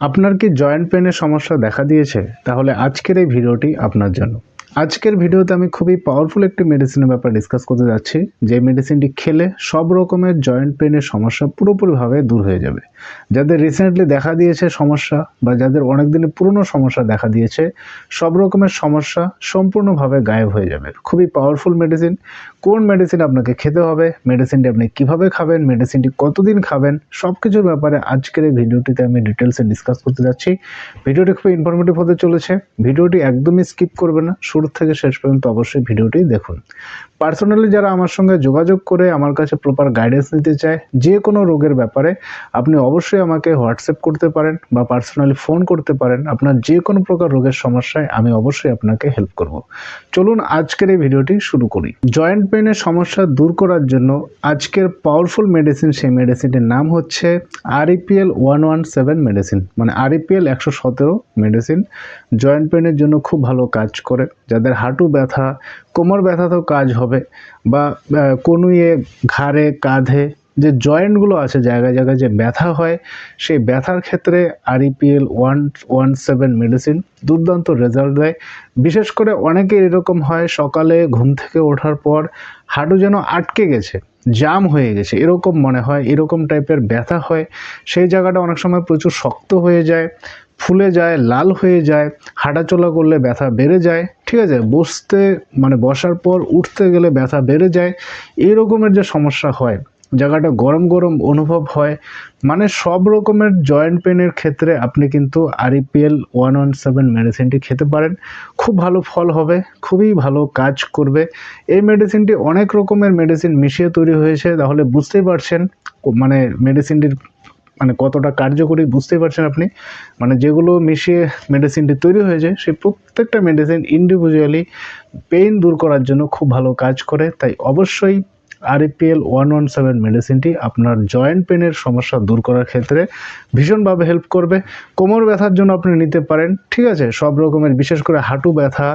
আপনার কি জয়েন্ট পেনের সমস্যা দেখা দিয়েছে? তাহলে আজকের এই ভিডিওটি আপনার জন্য। আজকের ভিডিওতে আমি খুবই পাওয়ারফুল একটি মেডিসিনের ব্যাপারে ডিসকাস করতে যাচ্ছি। যে মেডিসিনটি খেলে সব রকমের জয়েন্ট পেনের সমস্যা পুরোপুরিভাবে দূর হয়ে যাবে। যাদের রিসেন্টলি দেখা দিয়েছে সমস্যা বা যাদের অনেক দিনের পুরনো সমস্যা দেখা দিয়েছে, সব রকমের সমস্যা সম্পূর্ণভাবে গায়েব হয়ে যাবে। খুবই পাওয়ারফুল মেডিসিন কোন মেডিসিন আপনাকে খেতে হবে মেডিসিনটি আপনি কীভাবে খাবেন মেডিসিনটি কতদিন খাবেন সব কিছুর ব্যাপারে আজকের এই ভিডিওটিতে আমি ডিটেলসে ডিসকাস করতে যাচ্ছি। ভিডিওটি খুবই ইনফরমেটিভ হতে চলেছে। ভিডিওটি একদমই স্কিপ করবে না। শুরু থেকে শেষ পর্যন্ত অবশ্যই ভিডিওটি দেখুন। পার্সোনালি যারা আমার সঙ্গে যোগাযোগ করে আমার কাছে প্রপার গাইডেন্স নিতে চায়, যে কোনো রোগের ব্যাপারে, আপনি অবশ্যই আমাকে হোয়াটসঅ্যাপ করতে পারেন বা পার্সোনালি ফোন করতে পারেন। আপনার যে কোনো প্রকার রোগের সমস্যায় আমি অবশ্যই আপনাকে হেল্প করব। চলুন আজকের এই ভিডিওটি শুরু করি। জয়েন্ট পেনের সমস্যা দূর করার জন্য আজকের পাওয়ারফুল মেডিসিন সেই মেডিসিনটির নাম হচ্ছে REPL one one seven medicine মানে আরইপিএল একশো সতেরো মেডিসিন জয়েন্ট পেনের জন্য খুব ভালো কাজ করে। যাদের হাঁটু ব্যথা, কোমর ব্যথা তো কাজ হবে। বা আহ, কনুইয়ে ঘাড়ে কাঁধে যে জয়েন্টগুলো আছে জায়গায় জায়গায় যে ব্যথা হয় সেই ব্যথার ক্ষেত্রে REPL one one seven medicine দুর্দান্ত রেজাল্ট দেয়। বিশেষ করে অনেকে এরকম হয় সকালে ঘুম থেকে ওঠার পর হাঁটু যেন আটকে গেছে জাম হয়ে গেছে এরকম মনে হয় এরকম টাইপের ব্যথা হয়। সেই জায়গাটা অনেক সময় প্রচুর শক্ত হয়ে যায়। ফুলে যায়, লাল হয়ে যায়, হাঁটাচলা করলে ব্যথা বেড়ে যায়, ঠিক আছে? বসতে মানে বসার পর উঠতে গেলে ব্যথা বেড়ে যায় এই রকমের যে সমস্যা হয়, জায়গাটা গরম গরম অনুভব হয় মানে সব রকমের জয়েন্ট পেনের ক্ষেত্রে আপনি কিন্তু আরইপিএল ওয়ান ওয়ান সেভেন মেডিসিনটি খেতে পারেন। খুব ভালো ফল হবে, খুবই ভালো কাজ করবে। এই মেডিসিনটি অনেক রকমের মেডিসিন মিশিয়ে তৈরি হয়েছে, তাহলে বুঝতেই পারছেন মানে মেডিসিনটির মানে কতটা কার্যকরী বুঝতে পারছেন আপনি? মানে যেগুলো মিশিয়ে মেডিসিনটি তৈরি হয়েছে সেই প্রত্যেকটা মেডিসিন ইন্ডিভিজুয়ালি পেইন দূর করার জন্য খুব ভালো কাজ করে। তাই অবশ্যই আরইপিএল ওয়ান ওয়ান সেভেন মেডিসিনটি আপনার জয়েন্ট পেনের সমস্যা দূর করার ক্ষেত্রে ভীষণভাবে হেল্প করবে। কোমর ব্যথার জন্য আপনি নিতে পারেন, ঠিক আছে? সব রকমের, বিশেষ করে হাঁটু ব্যথা,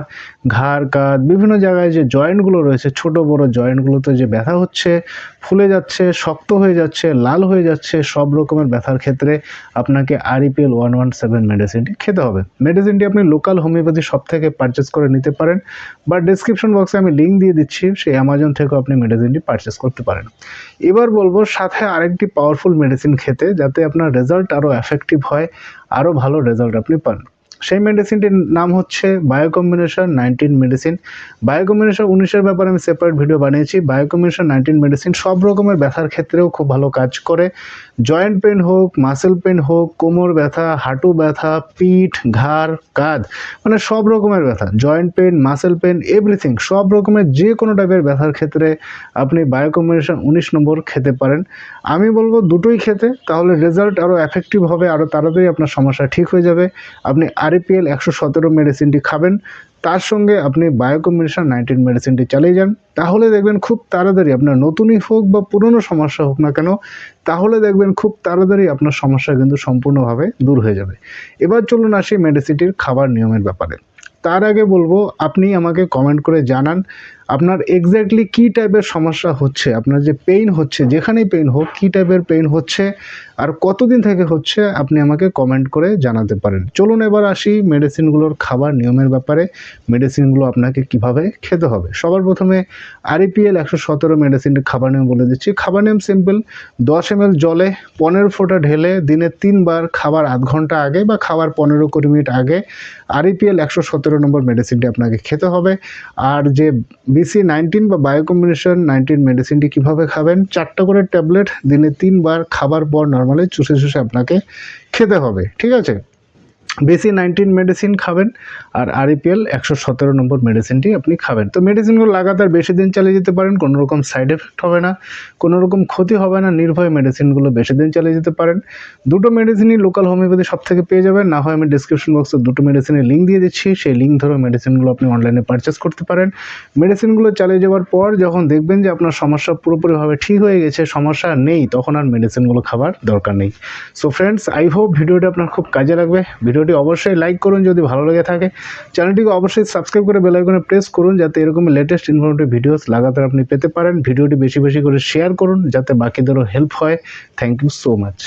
ঘাড়, কাঁধ, বিভিন্ন জায়গায় যে জয়েন্টগুলো রয়েছে, ছোট, বড় জয়েন্টগুলোতে যে ব্যথা হচ্ছে, ফুলে যাচ্ছে, শক্ত হয়ে যাচ্ছে, লাল হয়ে যাচ্ছে, সব রকমের ব্যথার ক্ষেত্রে আপনাকে আরইপিএল ওয়ান ওয়ান সেভেন মেডিসিনটি খেতে হবে। মেডিসিনটি আপনি লোকাল হোমিওপ্যাথি শপ থেকে পারচেস করে নিতে পারেন, বা ডিসক্রিপশন বক্সে আমি লিঙ্ক দিয়ে দিচ্ছি, সেই অ্যামাজন থেকেও আপনি মেডিসিনটি পারচেস করতে পারেন এবার বলব, সাথে আরেকটি পাওয়ারফুল মেডিসিন খেতে, যাতে আপনার রেজাল্ট আরও এফেক্টিভ হয় আরও ভালো রেজাল্ট আপনি পান। সেই মেডিসিনটির নাম হচ্ছে বায়োকম্বিনেশন নাইনটিন মেডিসিন বায়োকম্বিনেশন উনিশের ব্যাপারে আমি সেপারেট ভিডিও বানিয়েছি। বায়োকম্বিনেশন নাইনটিন মেডিসিন সব রকমের ব্যথার ক্ষেত্রেও খুব ভালো কাজ করে। জয়েন্ট পেন হোক মাসেল পেন হোক, কোমর ব্যথা, হাঁটু ব্যথা, পিঠ, ঘাড়, কাঁধ মানে সব রকমের ব্যথা joint pain muscle pain everything সব রকমের যে কোনো টাইপের ব্যথার ক্ষেত্রে আপনি বায়োকম্বিনেশন উনিশ নম্বর খেতে পারেন। আমি বলব দুটোই খেতে, তাহলে রেজাল্ট আরও এফেক্টিভ হবে আরও তাড়াতাড়ি আপনার সমস্যা ঠিক হয়ে যাবে। আপনি আরইপিএল একশো সতেরো মেডিসিনটি খাবেন। তার সঙ্গে আপনি বায়োকম্বিনেশন নাইনটিন মেডিসিনটি চালিয়ে যান। তাহলে দেখবেন খুব তাড়াতাড়ি আপনার নতুনই হোক বা পুরনো সমস্যা হোক না কেন, তাহলে দেখবেন খুব তাড়াতাড়ি আপনার সমস্যা কিন্তু সম্পূর্ণভাবে দূর হয়ে যাবে। এবার চলুন আসি মেডিসিনটির খাবার নিয়মের ব্যাপারে। তার আগে বলব, আপনি আমাকে কমেন্ট করে জানান, আপনার এক্স্যাক্টলি কী টাইপের সমস্যা হচ্ছে, আপনার যে পেইন হচ্ছে, যেখানেই পেইন হোক, কী টাইপের পেইন হচ্ছে, আর কতদিন থেকে হচ্ছে, আপনি আমাকে কমেন্ট করে জানাতে পারেন। চলুন এবার আসি মেডিসিনগুলোর খাবার নিয়মের ব্যাপারে মেডিসিনগুলো আপনাকে কীভাবে খেতে হবে। সবার প্রথমে আরইপিএল একশো সতেরো মেডিসিনটির খাবার নিয়ম বলে দিচ্ছি। খাবার নিয়ম সিম্পল দশ এম জলে পনেরো ফোঁটা ঢেলে দিনে তিনবার খাবার আধ ঘণ্টা আগে বা খাবার পনেরো কুড়ি মিনিট আগে আরইপিএল একশো সতেরো নম্বর মেডিসিনটি আপনাকে খেতে হবে। আর যে বিসি নাইনটিন বা বায়োকম্বিনেশন নাইনটিন মেডিসিনটি কীভাবে খাবেন, চারটা করে ট্যাবলেট দিনে তিনবার খাবার পর নর্মালি চুষে চুষে আপনাকে খেতে হবে, ঠিক আছে? বেসি নাইনটিন মেডিসিন খাবেন আর আরইপিএল একশো সতেরো নম্বর মেডিসিনটি আপনি খাবেন। তো মেডিসিনগুলো লাগাতার বেশি দিন চালিয়ে যেতে পারেন কোনো রকম সাইড এফেক্ট হবে না কোনো রকম ক্ষতি হবে না, নির্ভয় মেডিসিনগুলো বেশি দিন চালিয়ে যেতে পারেন। দুটো মেডিসিনই লোকাল হোমিওপ্যাথি সব থেকে পেয়ে যাবেন, না হয় আমি ডিসক্রিপশন বক্সে দুটো মেডিসিনের লিঙ্ক দিয়ে দিচ্ছি, সেই লিঙ্ক ধরে মেডিসিনগুলো আপনি অনলাইনে পারচেস করতে পারেন। মেডিসিনগুলো চালিয়ে যাওয়ার পর যখন দেখবেন যে আপনার সমস্যা পুরোপুরিভাবে ঠিক হয়ে গেছে, সমস্যা নেই, তখন আর মেডিসিনগুলো খাবার দরকার নেই। সো ফ্রেন্ডস আই হোপ ভিডিওটি আপনার খুব কাজে লাগবে। ভিডিওটি অবশ্যই লাইক করুন যদি ভালো লেগে থাকে। চ্যানেলটিকে অবশ্যই সাবস্ক্রাইব করে বেল আইকনে প্রেস করুন যাতে এরকম লেটেস্ট ইনফরমেটিভ ভিডিওস লাগাতার আপনি পেতে পারেন। ভিডিওটি বেশি বেশি করে শেয়ার করুন যাতে বাকিদেরও হেল্প হয়। Thank you so much